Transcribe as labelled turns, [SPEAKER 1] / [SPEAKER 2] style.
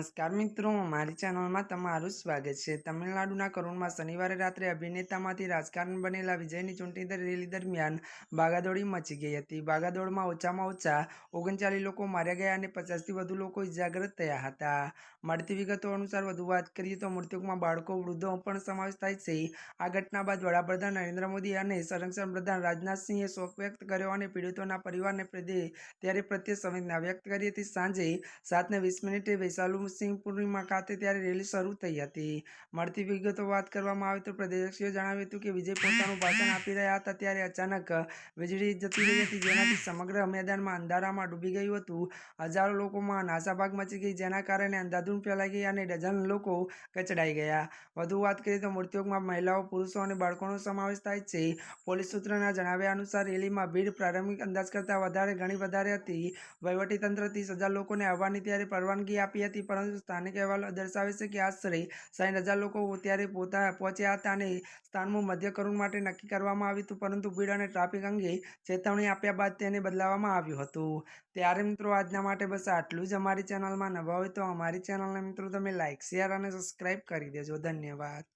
[SPEAKER 1] નમસ્કાર મિત્રો, મારી ચેનલમાં તમારું સ્વાગત છે. તમિલનાડુના કરુણમાં શનિવારે રાત્રે અભિનેતામાંથી રાજકારણ બનેલા વિજયની ચૂંટણી રેલી દરમિયાન બાગાદોડી મચી ગઈ હતી. બાગાદોડમાં ઓછામાં ઓછા ઓગણચાલીસ લોકો માર્યા ગયા અને પચાસથી વધુ લોકો ઇજાગ્રસ્ત થયા હતા. મળતી વિગતો અનુસાર વધુ વાત કરીએ તો મૃત્યુકમાં બાળકો, વૃદ્ધો પણ સમાવેશ થાય છે. આ ઘટના બાદ વડાપ્રધાન નરેન્દ્ર મોદી અને સંરક્ષણ પ્રધાન રાજનાથસિંહે શોક વ્યક્ત કર્યો અને પીડિતોના પરિવારને ત્યારે પ્રત્યે સંવેદના વ્યક્ત કરી હતી. સાંજે સાતને વીસ મિનિટે વૈશાલુ સિંહપુરીમાં ખાતે ત્યારે રેલી શરૂ થઈ હતી. મળતી વિગતો વાત કરવામાં આવે તો પ્રદેશીઓ જણાવ્યું હતું કે વિજય પોતાનું ભાષણ આપી રહ્યા હતા ત્યારે અચાનક વીજળી જતી રહી હતી, જેનાથી સમગ્ર મેદાનમાં અંધારામાં ડૂબી ગયું હતું. હજારો લોકોમાં નાસાભાગ મચી ગઈ, જેના કારણે અંધાધૂન ફેલાઈ ગઈ અને ડઝન લોકો કચડાઈ ગયા. વધુ વાત કરીએ તો મૃત્યુમાં મહિલાઓ, પુરુષો અને બાળકોનો સમાવેશ થાય છે. પોલીસ સૂત્રના જણાવ્યા અનુસાર રેલીમાં ભીડ પ્રારંભિક અંદાજ કરતાં વધારે, ઘણી વધારે હતી. વહીવટીતંત્ર ત્રીસ હજાર લોકોને આવવાની ત્યારે પરવાનગી આપી હતી પરંતુ સ્થાનિક અહેવાલો દર્શાવે છે કે આશરે સાઠ હજાર લોકો ત્યારે પોતા પહોંચ્યા હતા અને સ્થાનનું મધ્ય કરુણ માટે નક્કી કરવામાં આવ્યું હતું. પરંતુ ભીડ અને ટ્રાફિક અંગે ચેતવણી આપ્યા બાદ તેને બદલાવવામાં આવ્યું હતું. ત્યારે મિત્રો આજના માટે બસ આટલું જ અમારી ચેનલમાં નવા હોય તો અમારી ચેનલને મિત્રો તમે લાઇક શેર અને સબસ્ક્રાઈબ કરી દેજો. ધન્યવાદ.